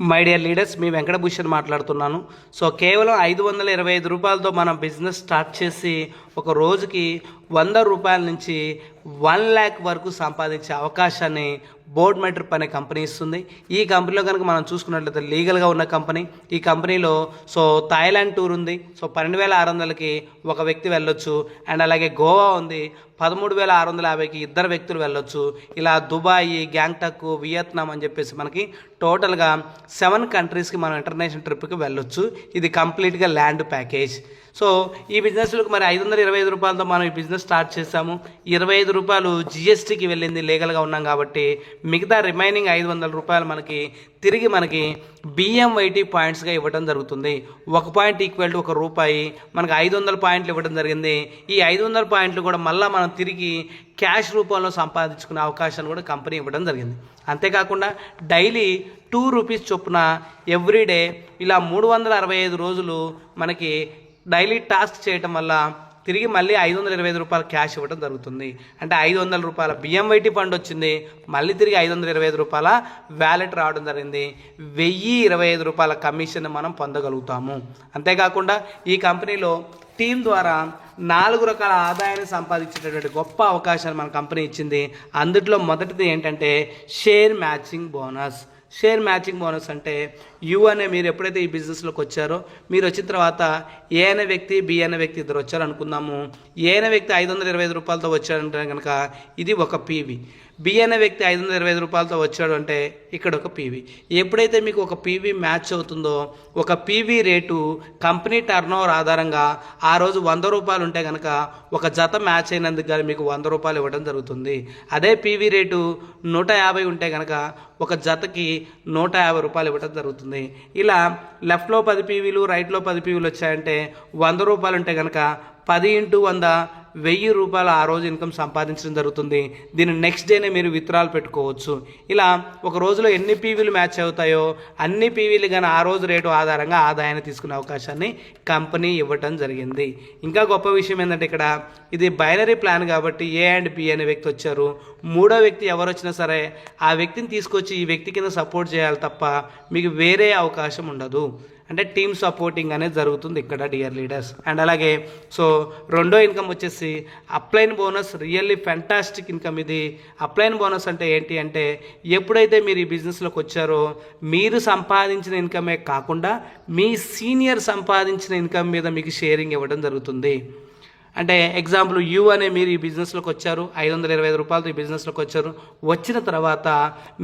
My dear leaders మీ వెంకటభూషణ్ మాట్లాడుతున్నాను. So కేవలం ఐదు వందల ఇరవై ఐదు రూపాయలతో మనం బిజినెస్ స్టార్ట్ చేసి ఒక రోజుకి వంద రూపాయల నుంచి వన్ ల్యాక్ వరకు సంపాదించే అవకాశాన్ని బోర్డ్ మెట్రిప్ అనే కంపెనీ ఇస్తుంది. ఈ కంపెనీలో కనుక మనం చూసుకున్నట్లయితే లీగల్గా ఉన్న కంపెనీ. ఈ కంపెనీలో సో థాయిలాండ్ టూర్ ఉంది. సో పన్నెండు వేల ఆరు వందలకి ఒక వ్యక్తి వెళ్ళొచ్చు. అండ్ అలాగే గోవా ఉంది. పదమూడు వేల ఆరు వందల యాభైకి ఇద్దరు వ్యక్తులు వెళ్ళొచ్చు. ఇలా దుబాయ్ గ్యాంగ్టక్ వియత్నాం అని చెప్పేసి మనకి టోటల్గా సెవెన్ కంట్రీస్కి మనం ఇంటర్నేషనల్ ట్రిప్కి వెళ్ళొచ్చు. ఇది కంప్లీట్గా ల్యాండ్ ప్యాకేజ్. సో ఈ బిజినెస్లకు మరి ఐదు వందల ఇరవై ఐదు రూపాయలతో మనం ఈ బిజినెస్ స్టార్ట్ చేసాము ఇరవై ఐదు రూపాయలు జిఎస్టీకి వెళ్ళింది లీగల్గా ఉన్నాం కాబట్టి మిగతా రిమైనింగ్ ఐదు వందల రూపాయలు మనకి తిరిగి మనకి బిఎంవైటీ పాయింట్స్గా ఇవ్వడం జరుగుతుంది. ఒక పాయింట్ ఈక్వల్ టు ఒక రూపాయి మనకు ఐదు వందల పాయింట్లు ఇవ్వడం జరిగింది. ఈ ఐదు వందల పాయింట్లు కూడా మళ్ళీ మనం తిరిగి క్యాష్ రూపంలో సంపాదించుకునే అవకాశాన్ని కూడా కంపెనీ ఇవ్వడం జరిగింది. అంతేకాకుండా డైలీ టూ రూపీస్ చొప్పున ఎవ్రీడే ఇలా మూడు వందల అరవై ఐదు రోజులు మనకి డైలీ టాస్క్ చేయటం వల్ల తిరిగి మళ్ళీ ఐదు వందల ఇరవై ఐదు రూపాయలు క్యాష్ ఇవ్వడం జరుగుతుంది. అంటే ఐదు వందల రూపాయల బిఎంవైటీ ఫండ్ వచ్చింది. మళ్ళీ తిరిగి ఐదు వందల ఇరవై ఐదు రూపాయల వ్యాలెట్ రావడం జరిగింది. వెయ్యి ఇరవై ఐదు రూపాయల కమిషన్ మనం పొందగలుగుతాము. అంతేకాకుండా ఈ కంపెనీలో టీం ద్వారా నాలుగు రకాల ఆదాయాన్ని సంపాదించేటటువంటి గొప్ప అవకాశాన్ని మన కంపెనీ ఇచ్చింది. అందుట్లో మొదటిది ఏంటంటే share matching bonus. Share matching bonus అంటే యు అనే మీరు ఎప్పుడైతే ఈ బిజినెస్లోకి వచ్చారో మీరు వచ్చిన తర్వాత ఏ అనే వ్యక్తి బి అనే వ్యక్తి ఇద్దరు వచ్చారు అనుకుందాము ఏ అనే వ్యక్తి ఐదు వందల ఇరవై ఐదు రూపాయలతో వచ్చాడంటే కనుక ఇది ఒక పీవీ బి అనే వ్యక్తి ఐదు వందల ఇరవై ఐదు రూపాయలతో వచ్చాడు అంటే ఇక్కడ ఒక పీవీ ఎప్పుడైతే మీకు ఒక పీవీ మ్యాచ్ అవుతుందో ఒక PV rate company turn over ఆధారంగా ఆ రోజు వంద రూపాయలు ఉంటే కనుక ఒక జత మ్యాచ్ అయినందుకు కానీ మీకు వంద రూపాయలు ఇవ్వడం జరుగుతుంది. అదే పీవీ రేటు నూట యాభై ఉంటే కనుక ఒక జతకి నూట యాభై రూపాయలు ఇవ్వడం జరుగుతుంది. ఇలా లెఫ్ట్లో పది పీవీలు రైట్లో పది పీవీలు వచ్చాయంటే వంద రూపాయలు ఉంటే కనుక పది ఇంటూ వంద వెయ్యి రూపాయలు ఆ రోజు ఇన్కమ్ సంపాదించడం జరుగుతుంది. దీన్ని నెక్స్ట్ డేనే మీరు విత్రాలు పెట్టుకోవచ్చు. ఇలా ఒక రోజులో ఎన్ని పీవీలు మ్యాచ్ అవుతాయో అన్ని పీవీలు కానీ ఆ రోజు రేటు ఆధారంగా ఆదాయాన్ని తీసుకునే అవకాశాన్ని కంపెనీ ఇవ్వటం జరిగింది. ఇంకా గొప్ప విషయం ఏంటంటే ఇక్కడ ఇది బైనరీ ప్లాన్ కాబట్టి ఏ అండ్ బి అనే వ్యక్తి వచ్చారు. మూడో వ్యక్తి ఎవరు వచ్చినా సరే ఆ వ్యక్తిని తీసుకొచ్చి ఈ వ్యక్తి కింద సపోర్ట్ చేయాలి తప్ప మీకు వేరే అవకాశం ఉండదు. అంటే టీమ్ సపోర్టింగ్ అనేది జరుగుతుంది ఇక్కడ డియర్ లీడర్స్ అండ్ అలాగే సో రెండో ఇన్కమ్ వచ్చేసి upline bonus really fantastic income ఇది. అప్లైన్ బోనస్ అంటే ఏంటి అంటే ఎప్పుడైతే మీరు ఈ బిజినెస్లోకి వచ్చారో మీరు సంపాదించిన ఇన్కమే కాకుండా మీ సీనియర్ సంపాదించిన ఇన్కమ్ మీద మీకు షేరింగ్ ఇవ్వడం జరుగుతుంది. అంటే ఎగ్జాంపుల్ యూ అనే మీరు ఈ బిజినెస్లోకి వచ్చారు ఐదు వందల ఇరవై ఐదు రూపాయలతో ఈ బిజినెస్లోకి వచ్చారు. వచ్చిన తర్వాత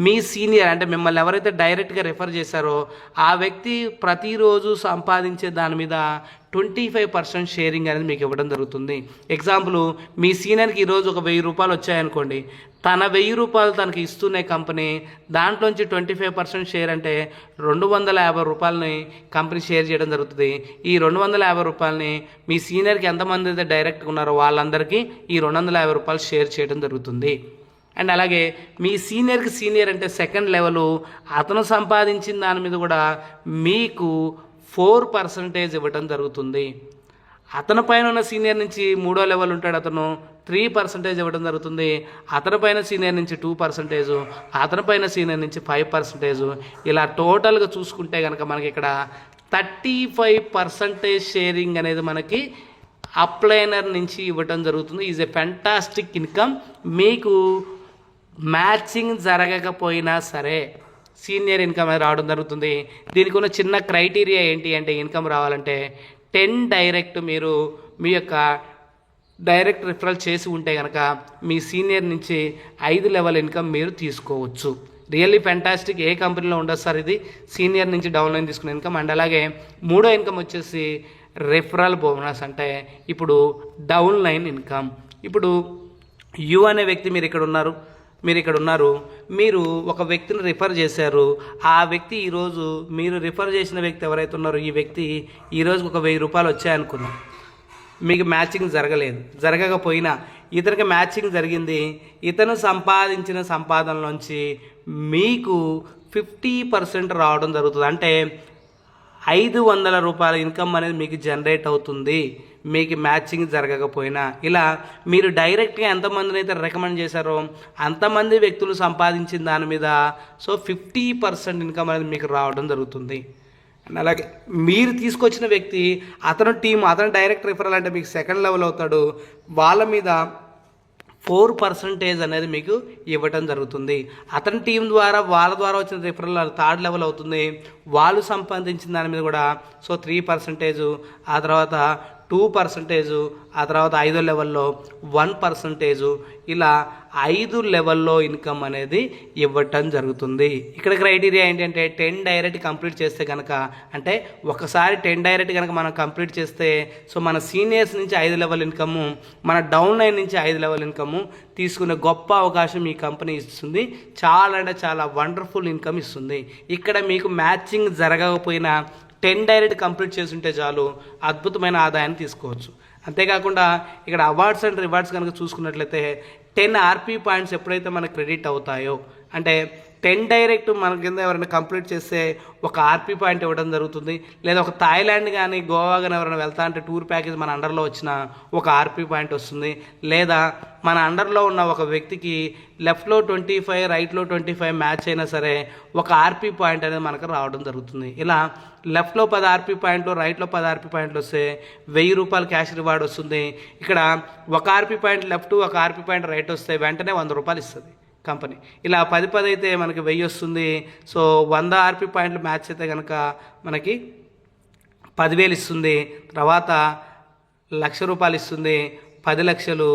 మీ సీనియర్ అంటే మిమ్మల్ని ఎవరైతే డైరెక్ట్గా రెఫర్ చేశారో ఆ వ్యక్తి ప్రతిరోజు సంపాదించే దాని మీద ట్వంటీ ఫైవ్ పర్సెంట్ షేరింగ్ అనేది మీకు ఇవ్వడం జరుగుతుంది. ఎగ్జాంపుల్ మీ సీనియర్కి ఈరోజు ఒక వెయ్యి రూపాయలు వచ్చాయనుకోండి. తన వెయ్యి రూపాయలు తనకి ఇస్తున్న కంపెనీ దాంట్లోంచి ట్వంటీ ఫైవ్ పర్సెంట్ షేర్ అంటే రెండు వందల యాభై రూపాయలని కంపెనీ షేర్ చేయడం జరుగుతుంది. ఈ రెండు వందల యాభై రూపాయలని మీ సీనియర్కి ఎంతమంది అయితే డైరెక్ట్గా ఉన్నారో వాళ్ళందరికీ ఈ రెండు వందల యాభై రూపాయలు షేర్ చేయడం జరుగుతుంది. అండ్ అలాగే మీ సీనియర్కి సీనియర్ అంటే సెకండ్ లెవెల్ అతను సంపాదించిన దాని మీద కూడా మీకు ఫోర్ పర్సంటేజ్ ఇవ్వటం జరుగుతుంది. అతని పైన ఉన్న సీనియర్ నుంచి మూడో లెవెల్ ఉంటాడు అతను. త్రీ పర్సంటేజ్ ఇవ్వడం జరుగుతుంది. అతని పైన సీనియర్ నుంచి టూ పర్సంటేజ్ అతని పైన సీనియర్ నుంచి ఫైవ్ పర్సంటేజ్. ఇలా టోటల్గా చూసుకుంటే కనుక మనకి ఇక్కడ థర్టీ ఫైవ్ పర్సంటేజ్ షేరింగ్ అనేది మనకి అప్లైనర్ నుంచి ఇవ్వటం జరుగుతుంది. Is a fantastic income. మీకు మ్యాచింగ్ జరగకపోయినా సరే సీనియర్ ఇన్కమ్ అనేది రావడం జరుగుతుంది. దీనికి ఉన్న చిన్న క్రైటీరియా ఏంటి అంటే ఇన్కమ్ రావాలంటే టెన్ డైరెక్ట్ మీరు మీ యొక్క డైరెక్ట్ రిఫరల్ చేసి ఉంటే కనుక మీ సీనియర్ నుంచి ఐదు లెవెల్ ఇన్కమ్ మీరు తీసుకోవచ్చు. రియల్లీ ఫెంటాస్టిక్ ఏ కంపెనీలో ఉండదు సార్ ఇది. సీనియర్ నుంచి డౌన్ లైన్ తీసుకునే ఇన్కమ్ అండ్ అలాగే మూడో ఇన్కమ్ వచ్చేసి రెఫరల్ బోనస్ అంటే ఇప్పుడు డౌన్ లైన్ ఇన్కమ్. ఇప్పుడు యు అనే వ్యక్తి మీరు ఇక్కడ ఉన్నారు. మీరు ఇక్కడ ఉన్నారు మీరు ఒక వ్యక్తిని రిఫర్ చేశారు. ఆ వ్యక్తి ఈరోజు మీరు రిఫర్ చేసిన వ్యక్తి ఎవరైతే ఉన్నారో ఈ వ్యక్తి ఈరోజు ఒక వెయ్యి రూపాయలు వచ్చాయనుకున్నాం. మీకు మ్యాచింగ్ జరగలేదు. జరగకపోయినా ఇతనికి మ్యాచింగ్ జరిగింది. ఇతను సంపాదించిన సంపాదనలోంచి మీకు ఫిఫ్టీ పర్సెంట్ రావడం జరుగుతుంది. అంటే ఐదు వందల రూపాయల ఇన్కమ్ అనేది మీకు జనరేట్ అవుతుంది. మీకు మ్యాచింగ్ జరగకపోయినా ఇలా మీరు డైరెక్ట్గా ఎంతమందిని అయితే రికమెండ్ చేశారో అంతమంది వ్యక్తులు సంపాదించిన దాని మీద సో ఫిఫ్టీ పర్సెంట్ ఇన్కమ్ అనేది మీకు రావడం జరుగుతుంది. అలాగే మీరు తీసుకొచ్చిన వ్యక్తి అతను టీం అతను డైరెక్ట్ రిఫరల్ అంటే మీకు సెకండ్ లెవెల్ అవుతాడు. వాళ్ళ మీద ఫోర్ పర్సంటేజ్ అనేది మీకు ఇవ్వటం జరుగుతుంది. అతని టీం ద్వారా వాళ్ళ ద్వారా వచ్చిన రిఫరల్ థర్డ్ లెవెల్ అవుతుంది. వాళ్ళు సంపాదించిన దాని మీద కూడా సో త్రీ పర్సంటేజ్ ఆ తర్వాత టూ పర్సంటేజు ఆ తర్వాత ఐదో లెవెల్లో వన్ పర్సంటేజు ఇలా ఐదు లెవెల్లో ఇన్కమ్ అనేది ఇవ్వటం జరుగుతుంది. ఇక్కడ క్రైటీరియా ఏంటంటే టెన్ డైరెక్ట్ కంప్లీట్ చేస్తే కనుక అంటే ఒకసారి టెన్ డైరెక్ట్ కనుక మనం కంప్లీట్ చేస్తే సో మన సీనియర్స్ నుంచి ఐదు లెవెల్ ఇన్కమ్ మన డౌన్ లైన్ నుంచి ఐదు లెవెల్ ఇన్కమ్ తీసుకునే గొప్ప అవకాశం ఈ కంపెనీ ఇస్తుంది. చాలా అంటే చాలా వండర్ఫుల్ ఇన్కమ్ ఇస్తుంది. ఇక్కడ మీకు మ్యాచింగ్ జరగకపోయినా టెన్ డైరెక్ట్ కంప్లీట్ చేసుంటే చాలు అద్భుతమైన ఆదాయాన్ని తీసుకోవచ్చు. అంతేకాకుండా ఇక్కడ అవార్డ్స్ అండ్ రివార్డ్స్ కనుక చూసుకున్నట్లయితే టెన్ ఆర్పీ పాయింట్స్ ఎప్పుడైతే మనకు క్రెడిట్ అవుతాయో అంటే టెన్ డైరెక్ట్ మన కింద ఎవరైనా కంప్లీట్ చేస్తే ఒక ఆర్పీ పాయింట్ ఇవ్వడం జరుగుతుంది. లేదా ఒక థాయిలాండ్ కానీ గోవా కానీ ఎవరైనా వెళ్తా అంటే టూర్ ప్యాకేజ్ మన అండర్లో వచ్చిన ఒక ఆర్పీ పాయింట్ వస్తుంది. లేదా మన అండర్లో ఉన్న ఒక వ్యక్తికి లెఫ్ట్లో ట్వంటీ ఫైవ్ రైట్లో ట్వంటీ ఫైవ్ మ్యాచ్ అయినా సరే ఒక ఆర్పీ పాయింట్ అనేది మనకు రావడం జరుగుతుంది. ఇలా లెఫ్ట్లో పది ఆర్పీ పాయింట్లు రైట్లో పది ఆర్పీ పాయింట్లు వస్తే వెయ్యి రూపాయలు క్యాష్ రివార్డ్ వస్తుంది. ఇక్కడ ఒక ఆర్పీ పాయింట్ లెఫ్ట్ ఒక ఆర్పీ పాయింట్ రైట్ వస్తే వెంటనే వంద రూపాయలు ఇస్తుంది. కంపెనీ. ఇలా పది పది అయితే మనకి వెయ్యి వస్తుంది. సో వంద ఆర్పి పాయింట్లు మ్యాచ్ అయితే కనుక మనకి పదివేలు ఇస్తుంది. తర్వాత లక్ష రూపాయలు ఇస్తుంది. పది లక్షలు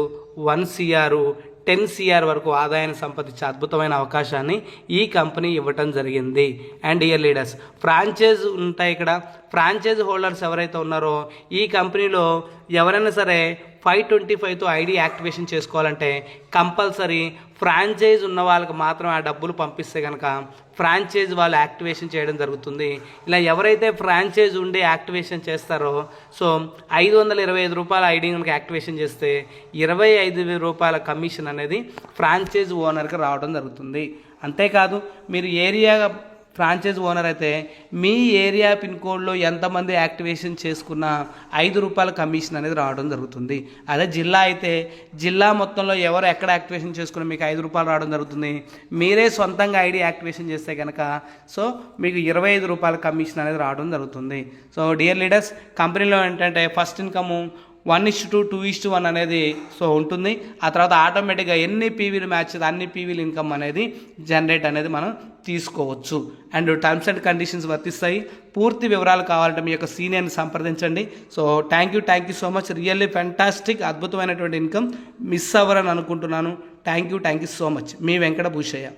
వన్ సిఆర్ టెన్ సిఆర్ వరకు ఆదాయాన్ని సంపాదించే అద్భుతమైన అవకాశాన్ని ఈ కంపెనీ ఇవ్వటం జరిగింది. అండ్ ఇయర్ లీడర్స్ ఫ్రాంచైజ్ ఉంటాయి ఇక్కడ. ఫ్రాంచైజ్ హోల్డర్స్ ఎవరైతే ఉన్నారో ఈ కంపెనీలో ఎవరైనా సరే ఫైవ్ ట్వంటీ ఫైవ్తో ఐడి యాక్టివేషన్ చేసుకోవాలంటే కంపల్సరీ ఫ్రాంచైజ్ ఉన్న వాళ్ళకి మాత్రం ఆ డబ్బులు పంపిస్తే కనుక ఫ్రాంచైజ్ వాళ్ళు యాక్టివేషన్ చేయడం జరుగుతుంది. ఇలా ఎవరైతే ఫ్రాంచైజ్ ఉండి యాక్టివేషన్ చేస్తారో సో ఐదు వందల ఇరవై ఐదు రూపాయల ఐడి కనుక యాక్టివేషన్ చేస్తే ఇరవై ఐదు వేల రూపాయల కమిషన్ అనేది ఫ్రాంచైజ్ ఓనర్కి రావడం జరుగుతుంది. అంతేకాదు మీరు ఏరియా ఫ్రాంచైజ్ ఓనర్ అయితే మీ ఏరియా పిన్ కోడ్లో ఎంతమంది యాక్టివేషన్ చేసుకున్న ఐదు రూపాయల కమిషన్ అనేది రావడం జరుగుతుంది. అదే జిల్లా అయితే జిల్లా మొత్తంలో ఎవరు ఎక్కడ యాక్టివేషన్ చేసుకున్న మీకు ఐదు రూపాయలు రావడం జరుగుతుంది. మీరే సొంతంగా ఐడి యాక్టివేషన్ చేస్తే కనుక సో మీకు ఇరవై ఐదు రూపాయల కమిషన్ అనేది రావడం జరుగుతుంది. సో డియర్ లీడర్స్ కంపెనీలో ఏంటంటే first income one is two two is one అనేది సో ఉంటుంది. ఆ తర్వాత ఆటోమేటిక్గా ఎన్ని పీవీలు మ్యాచ్ అన్ని పీవీలు ఇన్కమ్ అనేది జనరేట్ అనేది మనం తీసుకోవచ్చు. అండ్ టర్మ్స్ అండ్ కండిషన్స్ వర్తిస్తాయి. పూర్తి వివరాలు కావాలంటే మీ యొక్క సీనియర్ని సంప్రదించండి. So thank you thank you so much really fantastic అద్భుతమైనటువంటి ఇన్కమ్ మిస్ అవ్వరని అనుకుంటున్నాను. Thank you thank you so much me Venkata Bhushayya.